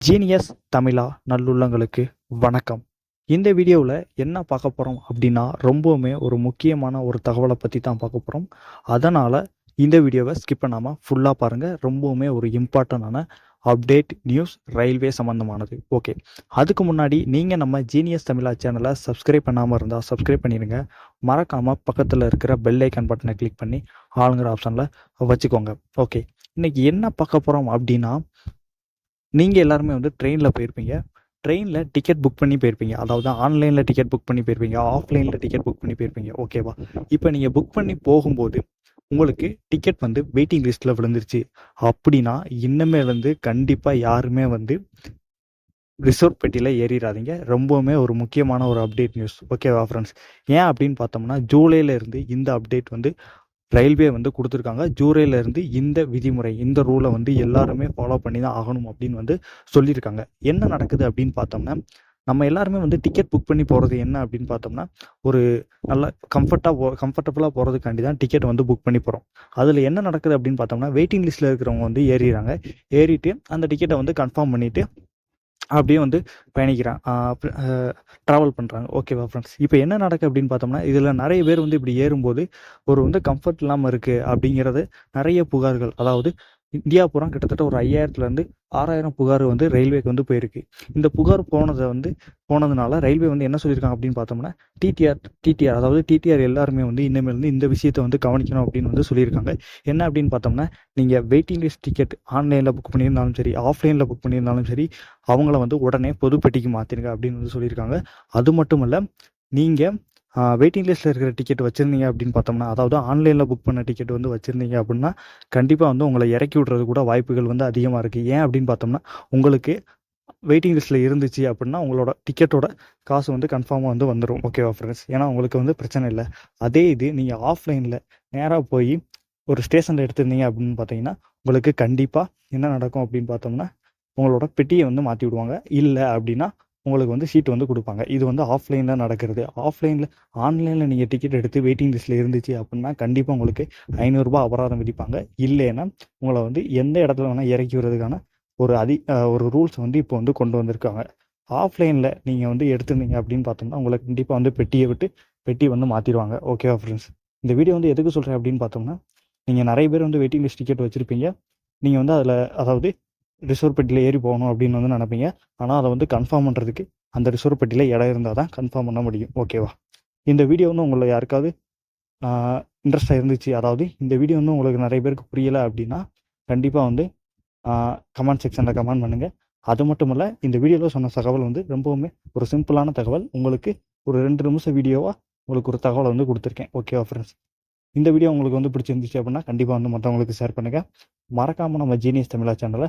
Genius தமிழா நல்லுள்ளங்களுக்கு வணக்கம். இந்த வீடியோவில் என்ன பார்க்க போகிறோம் அப்படின்னா ரொம்பவுமே ஒரு முக்கியமான ஒரு தகவலை பற்றி தான் பார்க்க போகிறோம் அதனால் இந்த வீடியோவை ஸ்கிப் பண்ணாமல் ஃபுல்லாக பாருங்கள் ரொம்பவுமே ஒரு இம்பார்ட்டண்டான அப்டேட் நியூஸ் ரயில்வே சம்மந்தமானது ஓகே அதுக்கு முன்னாடி நீங்கள் நம்ம ஜீனியஸ் தமிழா சேனலை சப்ஸ்கிரைப் பண்ணாமல் இருந்தால் சப்ஸ்கிரைப் பண்ணிடுங்க மறக்காமல் பக்கத்தில் இருக்கிற பெல் ஐக்கன் பட்டனை கிளிக் பண்ணி ஆளுங்கிற ஆப்ஷனில் வச்சுக்கோங்க. ஓகே இன்றைக்கி என்ன பார்க்க போகிறோம் அப்படின்னா நீங்கள் எல்லாருமே வந்து ட்ரெயினில் போயிருப்பீங்க. ட்ரெயினில் டிக்கெட் புக் பண்ணி போயிருப்பீங்க. அதாவது ஆன்லைனில் டிக்கெட் புக் பண்ணி போயிருப்பீங்க. ஆஃப்லைனில் டிக்கெட் புக் பண்ணி போயிருப்பீங்க. ஓகேவா இப்போ நீங்கள் புக் பண்ணி போகும்போது உங்களுக்கு டிக்கெட் வந்து வெயிட்டிங் லிஸ்ட்டில் விழுந்துருச்சு. அப்படின்னா இன்னமே வந்து கண்டிப்பாக யாருமே வந்து ரிசர்வ் பெட்டியில் ஏறிடாதீங்க ரொம்பவுமே ஒரு முக்கியமான ஒரு அப்டேட் நியூஸ் ஓகேவா ஃப்ரெண்ட்ஸ் ஏன் அப்படின்னு பார்த்தோம்னா ஜூலையிலேருந்து இந்த அப்டேட் வந்து ரயில்வே வந்து கொடுத்துருக்காங்க. ஜூலையிலேருந்து இருந்து இந்த விதிமுறை இந்த ரூலை வந்து எல்லாருமே ஃபாலோ பண்ணி தான் ஆகணும் அப்படின்னு வந்து சொல்லியிருக்காங்க. என்ன நடக்குது அப்படின்னு பார்த்தோம்னா நம்ம எல்லாருமே வந்து டிக்கெட் புக் பண்ணி போகிறது என்ன அப்படின்னு பார்த்தோம்னா ஒரு நல்ல கம்ஃபர்ட்டாக போ கம்ஃபர்டபுளாக போகிறதுக்காண்டி தான் டிக்கெட் வந்து புக் பண்ணி போகிறோம் அதில் என்ன நடக்குது அப்படின்னு பார்த்தோம்னா வெயிட்டிங் லிஸ்ட்டில் இருக்கிறவங்க வந்து ஏறிடுறாங்க. ஏறிட்டு அந்த டிக்கெட்டை வந்து கன்ஃபார்ம் பண்ணிவிட்டு அப்படியே வந்து பயணிக்கிறான். ட்ராவல் பண்ணுறாங்க ஓகேவா ஃப்ரெண்ட்ஸ் இப்போ என்ன நடக்கு அப்படின்னு பார்த்தோம்னா இதில் நிறைய பேர் வந்து இப்படி ஏறும்போது ஒரு வந்து கம்ஃபர்ட் இல்லாமல் இருக்குது அப்படிங்கிறது நிறைய புகார்கள். அதாவது இந்தியா பூரா கிட்டத்தட்ட ஒரு ஐயாயிரத்துலேருந்து ஆறாயிரம் புகார் வந்து ரயில்வேக்கு வந்து போயிருக்கு. இந்த புகார் போனதை வந்து போனதுனால ரயில்வே வந்து என்ன சொல்லியிருக்காங்க அப்படின்னு பார்த்தோம்னா டிடிஆர் டிடிஆர் அதாவது டிடிஆர் எல்லாருமே வந்து இனிமேல் வந்து இந்த விஷயத்தை வந்து கவனிக்கணும் அப்படின்னு வந்து சொல்லியிருக்காங்க. என்ன அப்படின்னு பார்த்தோம்னா நீங்கள் வெயிட்டிங் லிஸ்ட் டிக்கெட் ஆன்லைனில் புக் பண்ணியிருந்தாலும் சரி ஆஃப்லைனில் புக் பண்ணியிருந்தாலும் சரி அவங்கள வந்து உடனே பொதுப்பெட்டிக்கு மாற்றிருங்க அப்படின்னு வந்து சொல்லியிருக்காங்க. அது மட்டும் இல்லை நீங்கள் வெயிட்டிங் லிஸ்ட்டில் இருக்கிற டிக்கெட் வச்சுருந்தீங்க அப்படின்னு பார்த்தோம்னா அதாவது ஆன்லைனில் புக் பண்ண டிக்கெட் வந்து வச்சுருந்தீங்க அப்படின்னா கண்டிப்பாக வந்து உங்களை இறக்கி விட்றது கூட வாய்ப்புகள் வந்து அதிகமாக இருக்குது ஏன் அப்படின்னு பார்த்தோம்னா உங்களுக்கு வெயிட்டிங் லிஸ்ட்டில் இருந்துச்சு அப்படின்னா உங்களோட டிக்கெட்டோட காசு வந்து கன்ஃபார்மாக வந்து வந்துடும் ஓகேவா ஃப்ரெண்ட்ஸ் ஏன்னா உங்களுக்கு வந்து பிரச்சனை இல்லை. அதே இது நீங்கள் ஆஃப்லைனில் நேராக போய் ஒரு ஸ்டேஷனில் எடுத்திருந்தீங்க அப்படின்னு பார்த்தீங்கன்னா உங்களுக்கு கண்டிப்பாக என்ன நடக்கும் அப்படின்னு பார்த்தோம்னா உங்களோட பெட்டியை வந்து மாற்றி விடுவாங்க. இல்லை அப்படின்னா உங்களுக்கு வந்து சீட் வந்து கொடுப்பாங்க. இது வந்து ஆஃப்லைனில் நடக்கிறது. ஆஃப்லைனில் ஆன்லைனில் நீங்கள் டிக்கெட் எடுத்து வெயிட்டிங் லிஸ்ட்டில் இருந்துச்சு அப்படின்னா கண்டிப்பாக உங்களுக்கு ஐநூறுரூபா அபராதம் விதிப்பாங்க. இல்லைன்னா உங்களை வந்து எந்த இடத்துல வேணால் இறக்கி விடுறதுக்கான ஒரு அதி ஒரு ரூல்ஸ் வந்து இப்போ வந்து கொண்டு வந்திருக்காங்க. ஆஃப்லைனில் நீங்கள் வந்து எடுத்திருந்தீங்க அப்படின்னு பார்த்தோம்னா உங்களை கண்டிப்பாக வந்து பெட்டியை விட்டு பெட்டி வந்து மாற்றிடுவாங்க ஓகேவா ஃப்ரெண்ட்ஸ் இந்த வீடியோ வந்து எதுக்கு சொல்கிறேன் அப்படின்னு பார்த்தோம்னா நீங்கள் நிறைய பேர் வந்து வெயிட்டிங் லிஸ்ட் டிக்கெட் வச்சுருப்பீங்க. நீங்கள் வந்து அதில் அதாவது ரிசர்வ் பெட்டியில் ஏறி போகணும் அப்படின்னு வந்து நினைப்பீங்க. ஆனால் அதை வந்து கன்ஃபார்ம் பண்ணுறதுக்கு அந்த ரிசர்வ் பெட்டியில் இடம் இருந்தால் தான் கன்ஃபார்ம் பண்ண முடியும். ஓகேவா இந்த வீடியோ வந்து உங்களை யாருக்காவது இன்ட்ரெஸ்டாக இருந்துச்சு. அதாவது இந்த வீடியோ வந்து உங்களுக்கு நிறைய பேருக்கு புரியலை அப்படின்னா கண்டிப்பாக வந்து கமெண்ட் செக்ஷனில் கமெண்ட் பண்ணுங்கள் அது மட்டும் இல்லை இந்த வீடியோவில் சொன்ன தகவல் வந்து ரொம்பவுமே ஒரு சிம்பிளான தகவல். உங்களுக்கு ஒரு ரெண்டு நிமிஷம் வீடியோவாக உங்களுக்கு ஒரு தகவலை வந்து கொடுத்துருக்கேன். ஓகேவா ஃப்ரெண்ட்ஸ் இந்த வீடியோ உங்களுக்கு வந்து பிடிச்சிருந்துச்சு அப்படின்னா கண்டிப்பாக வந்து மற்றவங்களுக்கு ஷேர் பண்ணுங்கள் மறக்காமல் நம்ம ஜீனியஸ் தமிழா சேனலை